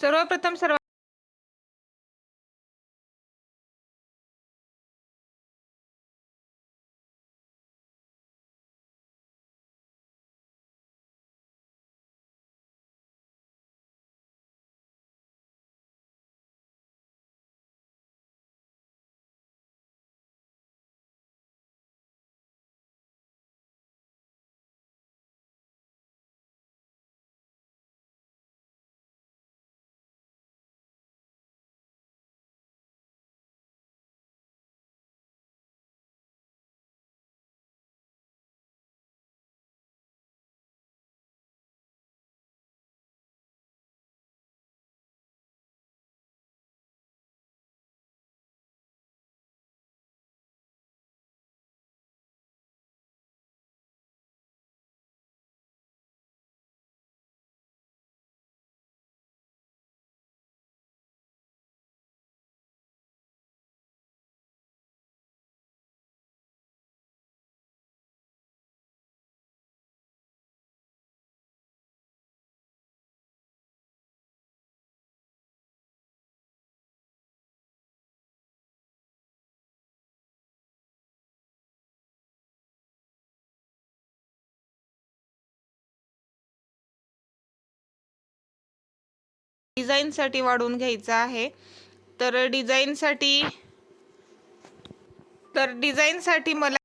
सर्वप्रथम सर्व डिझाईनसाठी वाढवून घ्यायचा आहे. तर डिझाईनसाठी तर डिझाईनसाठी मला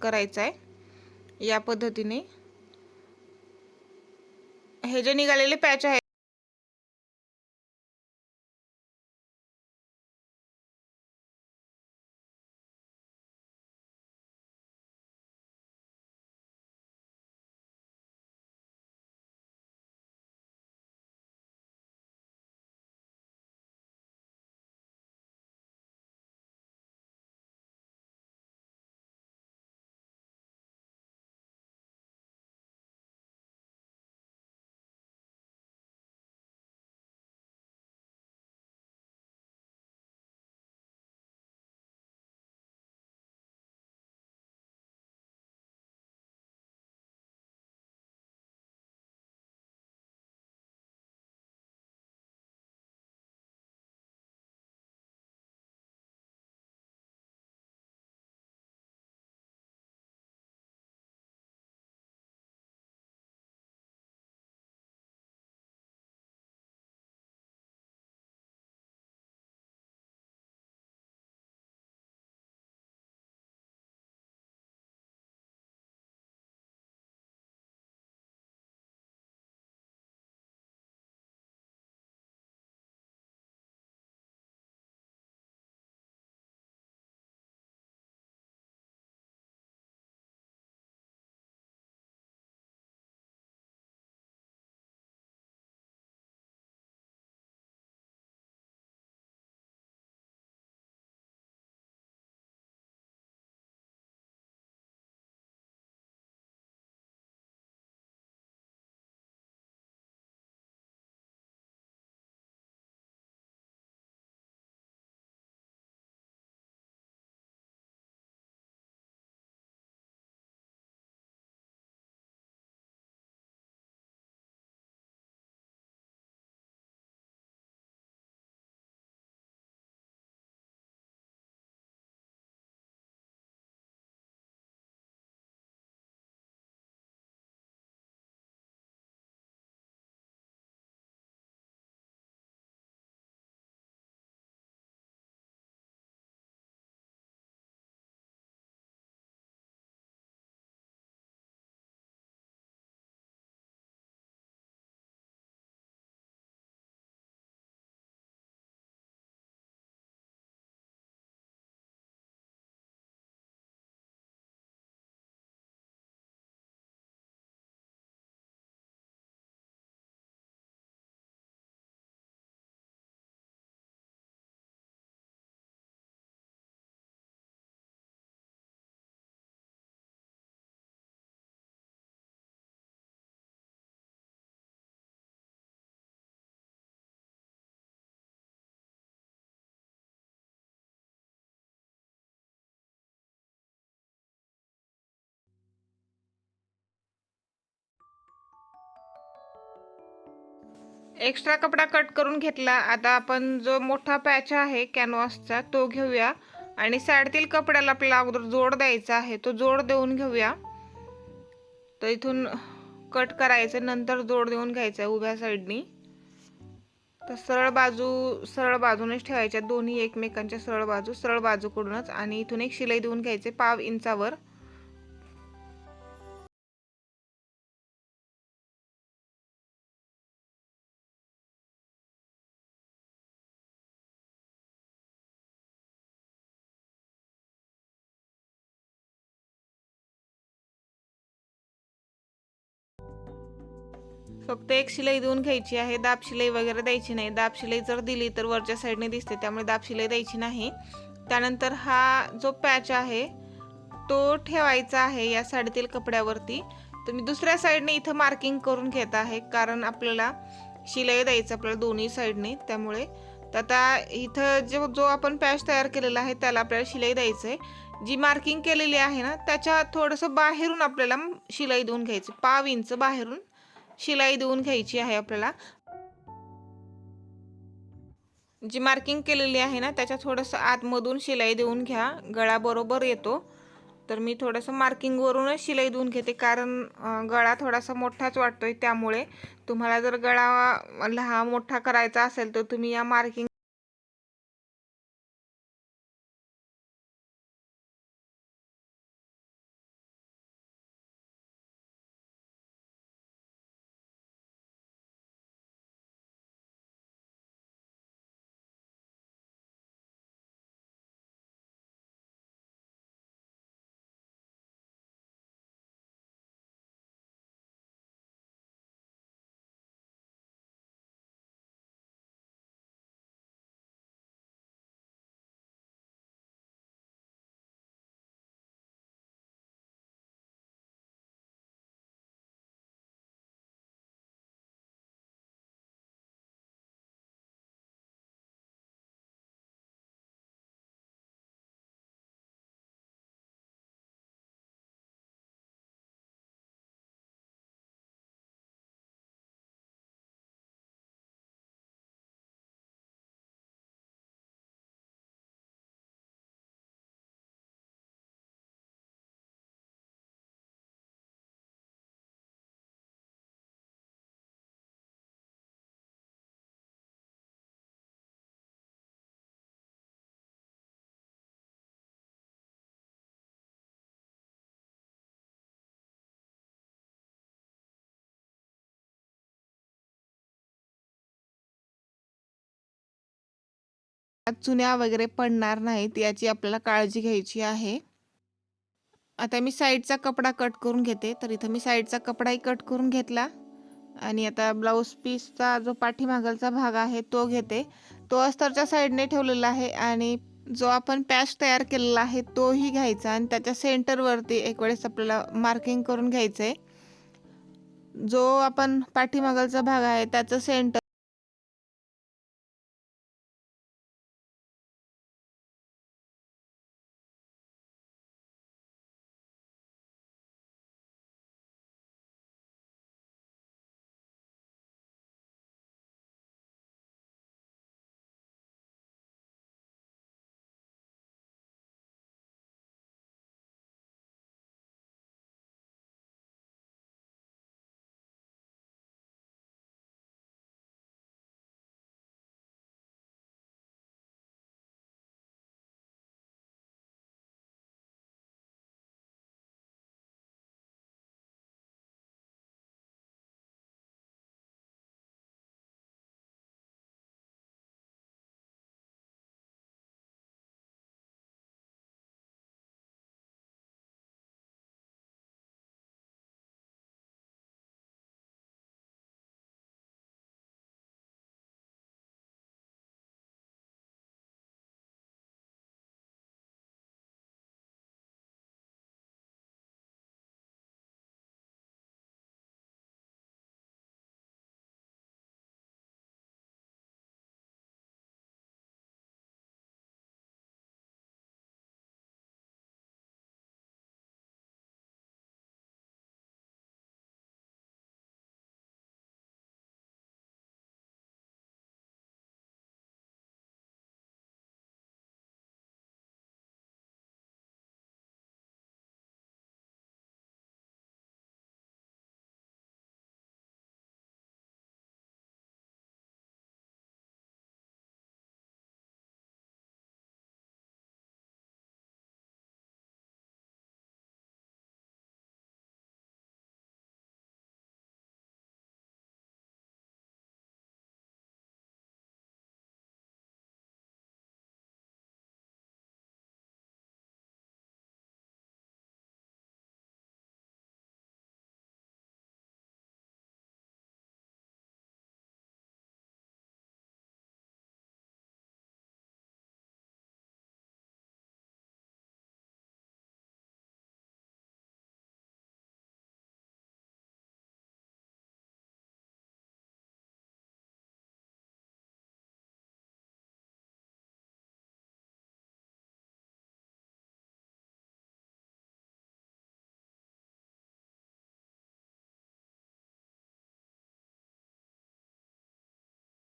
करायचा आहे. या पद्धतीने. हे जे निघालेले पॅच आहेत एक्स्ट्रा कपडा कट करून घेतला. आता आपण जो मोठा पॅच आहे कॅनव्हासचा तो घेऊया. आणि साडतील कपड्याला आपल्याला अगोदर जोड द्यायचा आहे. तो जोड देऊन घेऊया. तर इथून कट करायचं नंतर जोड देऊन घ्यायचा आहे उभ्या साईडनी. तर सरळ बाजू सरळ बाजूनेच ठेवायच्या. दोन्ही एकमेकांच्या सरळ बाजू सरळ बाजूकडूनच. आणि इथून एक शिलाई देऊन घ्यायचे पाव इंचावर. फक्त एक शिलाई देऊन घ्यायची आहे. दाब शिलाई वगैरे द्यायची नाही. दाब शिलाई जर दिली तर वरच्या साईडने दिसते. त्यामुळे दाब शिलाई द्यायची नाही. त्यानंतर हा जो पॅच आहे तो ठेवायचा आहे या साडीतील कपड्यावरती. तुम्ही दुसऱ्या साईडने इथं मार्किंग करून घेत आहे. कारण आपल्याला शिलाई द्यायचं आपल्याला दोन्ही साईडने त्यामुळे तर आता इथं जो जो आपण पॅच तयार केलेला आहे त्याला आपल्याला शिलाई द्यायचं आहे जी मार्किंग केलेली आहे ना त्याच्या थोडंसं बाहेरून आपल्याला शिलाई देऊन घ्यायची. पाव इंच बाहेरून शिलाई देऊन घ्यायची आहे आपल्याला. जी मार्किंग केलेली आहे ना त्याच्या थोडंसं आतमधून शिलाई देऊन घ्या. गळा बरोबर येतो. तर मी थोडंसं मार्किंगवरूनच शिलाई देऊन घेते. कारण गळा थोडासा मोठाच वाटतोय त्यामुळे. तुम्हाला जर गळा लहा मोठा करायचा असेल तर तुम्ही या मार्किंग चुन्या वगैरे पडणार नाहीत याची आपल्याला काळजी घ्यायची आहे. आता मी साईडचा कपडा कट करून घेते तर इथं मी साईडचा कपडाही कट करून घेतला. आणि आता ब्लाऊज पीसचा जो पाठीमागलचा भाग आहे तो घेते. तो अस्तरच्या साईडने ठेवलेला आहे आणि जो आपण पॅच तयार केलेला आहे तोही घ्यायचा. आणि त्याच्या सेंटरवरती एक वेळेस आपल्याला मार्किंग करून घ्यायचं आहे जो आपण पाठीमागलचा भाग आहे त्याचं सेंटर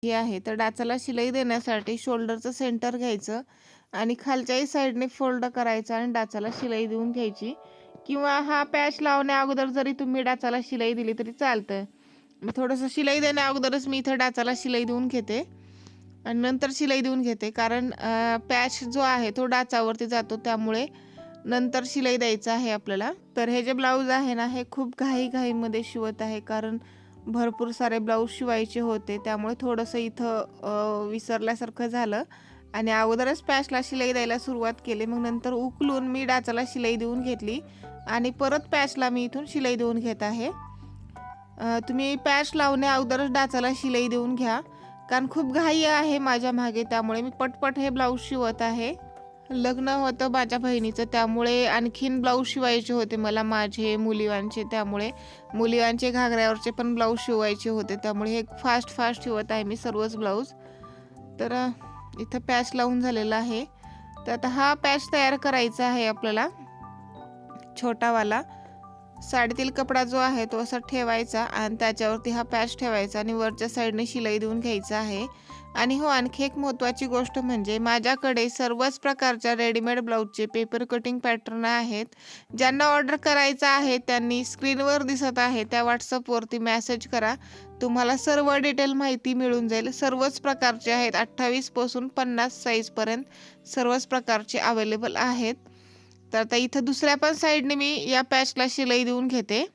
हे आहे. तर डाचाला शिलाई देण्यासाठी शोल्डरचं सेंटर घ्यायचं आणि खालच्याही साईडने फोल्ड करायचं आणि डाचाला शिलाई देऊन घ्यायची. किंवा हा पॅच लावण्या अगोदर जरी तुम्ही डाचाला शिलाई दिली तरी चालतं मग थोडंसं शिलाई देण्या अगोदरच मी इथं डाचाला शिलाई देऊन घेते. आणि नंतर शिलाई देऊन घेते. कारण पॅच जो आहे तो डाचावरती जातो. त्यामुळे नंतर शिलाई द्यायचं आहे आपल्याला. तर हे जे ब्लाऊज आहे ना हे खूप घाई घाईमध्ये शिवत आहे. कारण भरपूर सारे ब्लाऊज शिवायचे होते. त्यामुळे थोडंसं इथं विसरल्यासारखं झालं. आणि अगोदरच पॅचला शिलाई द्यायला सुरुवात केली. मग नंतर उकलून मी डाचाला शिलाई देऊन घेतली. आणि परत पॅचला मी इथून शिलाई देऊन घेत आहे. तुम्ही पॅच लावण्या अगोदरच डाचाला शिलाई देऊन घ्या. कारण खूप घाई आहे माझ्या मागे. त्यामुळे मी पटपट हे ब्लाऊज शिवत आहे. लग्न होतं माझ्या बहिणीचं त्यामुळे आणखीन ब्लाऊज शिवायचे होते मला माझे मुलीवांचे त्यामुळे मुलीवांचे घागऱ्यावरचे पण ब्लाऊज शिवायचे होते त्यामुळे हे फास्ट फास्ट शिवत आहे मी सर्वच ब्लाऊज तर इथं पॅच लावून झालेला आहे. तर आता हा पॅच तयार करायचा आहे आपल्याला छोटावाला. साडीतील कपडा जो आहे तो असा ठेवायचा आणि त्याच्यावरती हा पॅच ठेवायचा आणि वरच्या साईडने शिलाई देऊन घ्यायचा आहे. आणि हो आणखी एक महत्त्वाची गोष्ट म्हणजे माझ्याकडे सर्वच प्रकारच्या रेडीमेड ब्लाऊजचे पेपर कटिंग पॅटर्न आहेत. ज्यांना ऑर्डर करायचं आहे त्यांनी स्क्रीनवर दिसत आहे त्या व्हॉट्सअपवरती मॅसेज करा. तुम्हाला सर्व डिटेल माहिती मिळून जाईल. सर्वच प्रकारचे आहेत अठ्ठावीसपासून पन्नास साईजपर्यंत सर्वच प्रकारचे अवेलेबल आहेत. तर आता इथं दुसऱ्या पण साईडने मी या पॅचला शिलाई देऊन घेते.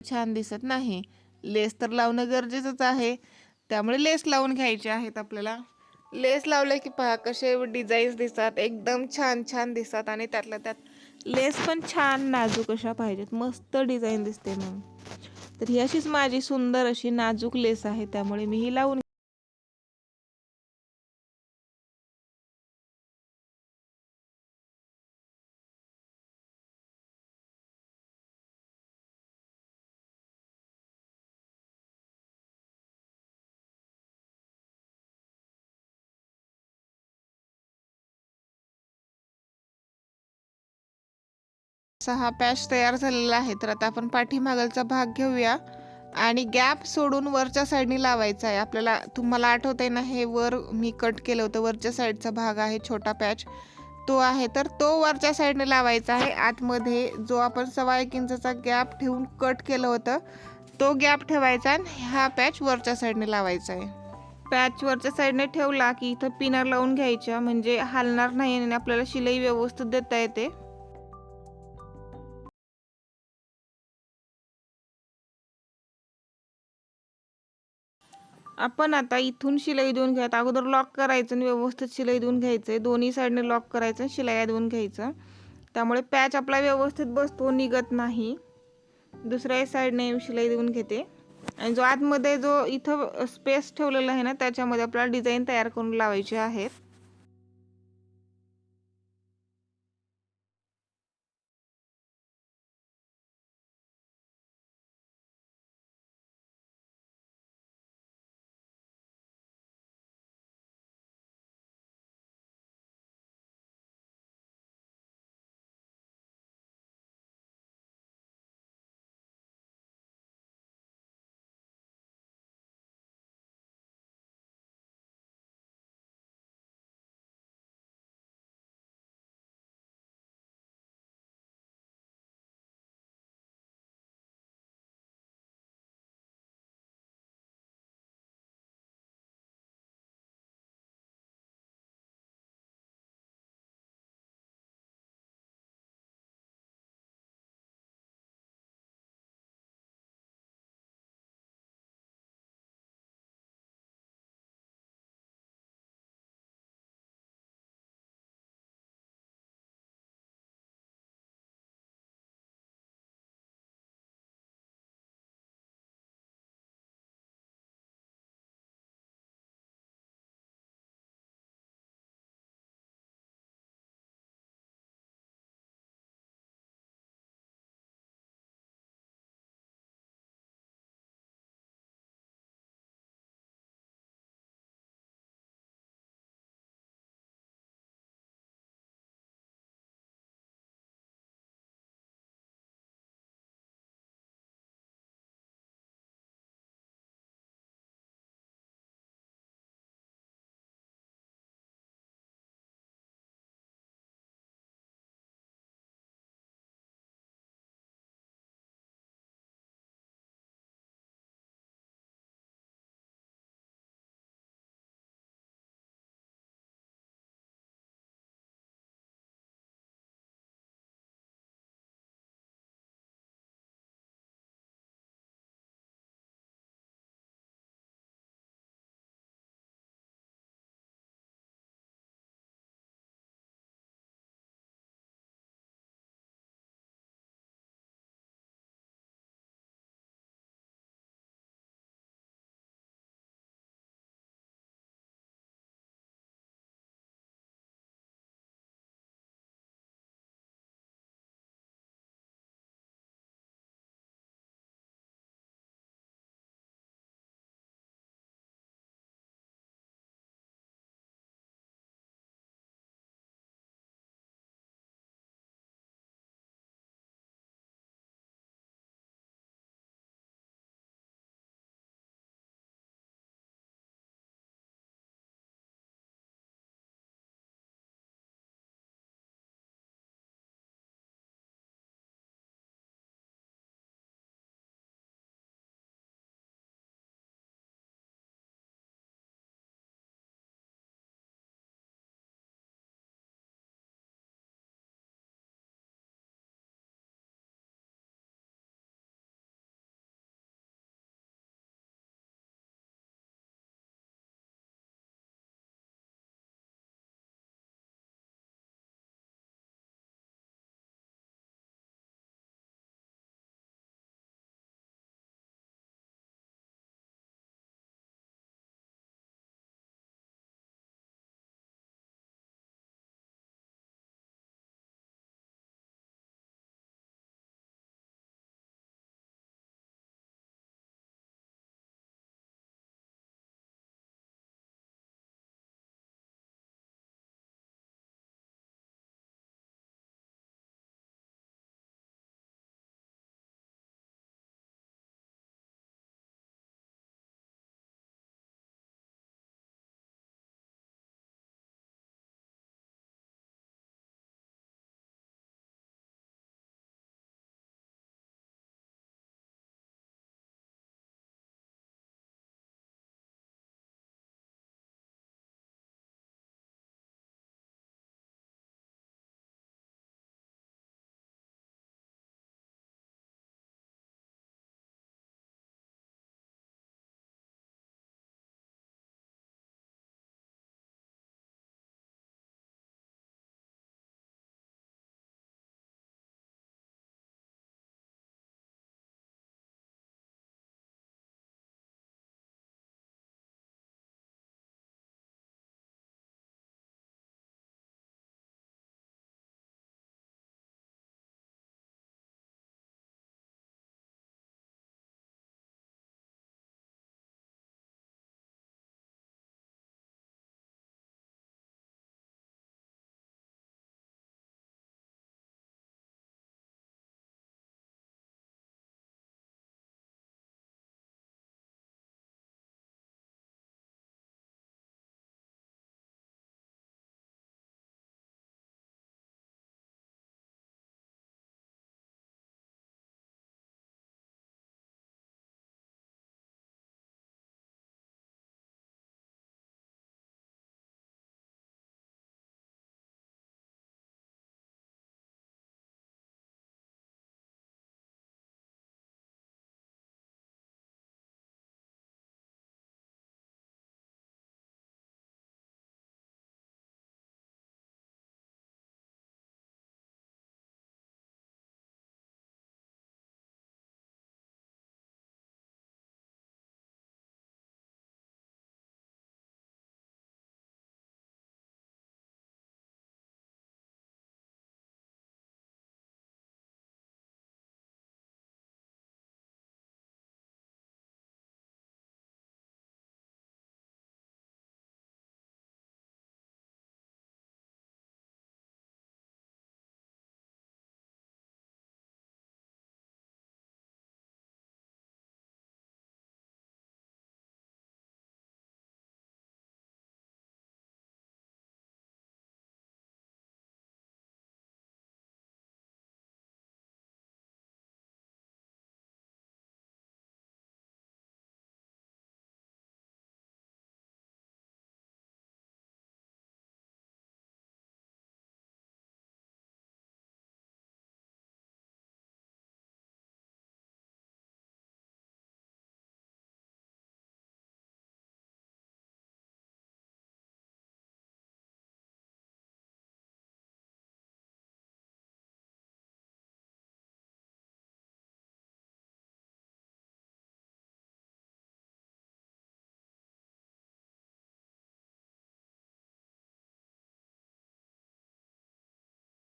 छान दिसत नाही. लेस तर लावणं गरजेचंच आहे. त्यामुळे लेस लावून घ्यायचे आहेत आपल्याला. लेस लावले की पहा कसे डिझाईन्स दिसतात. एकदम छान छान दिसतात आणि त्यातल्या त्यात लेस पण छान नाजूक अशा पाहिजेत. मस्त डिझाईन दिसते मग तर ही अशीच माझी सुंदर अशी नाजूक लेस आहे. त्यामुळे मी ही लावून हा पॅच तयार झालेला आहे तर आता आपण पाठीमागलचा भाग घेऊया. आणि गॅप सोडून वरच्या साईडने लावायचा आहे. आपल्याला तुम्हाला आठवत आहे ना हे वर मी कट केलं होतं. वरच्या साईडचा भाग आहे छोटा पॅच. तो आहे. तर तो वरच्या साईडने लावायचा आहे. आतमध्ये जो आपण सव्वा एक इंचाचा गॅप ठेवून कट केलं होतं तो गॅप ठेवायचा आणि हा पॅच वरच्या साईडने लावायचा आहे. पॅच वरच्या साईडने ठेवला की इथं पिनर लावून घ्यायच्या. म्हणजे हलणार नाही आणि आपल्याला शिलाई व्यवस्थित देता येते. आपण आता इथून शिलाई देऊन घ्यायचं. अगोदर लॉक करायचं आणि व्यवस्थित शिलाई देऊन घ्यायचं. आहे दोन्ही साईडने लॉक करायचं शिलाई देऊन घ्यायचं. त्यामुळे पॅच आपला व्यवस्थित बसतो निघत नाही. दुसऱ्या साईडने शिलाई देऊन घेते. आणि जो आतमध्ये जो इथं स्पेस ठेवलेला आहे ना त्याच्यामध्ये आपल्याला डिझाईन तयार करून लावायचे आहेत.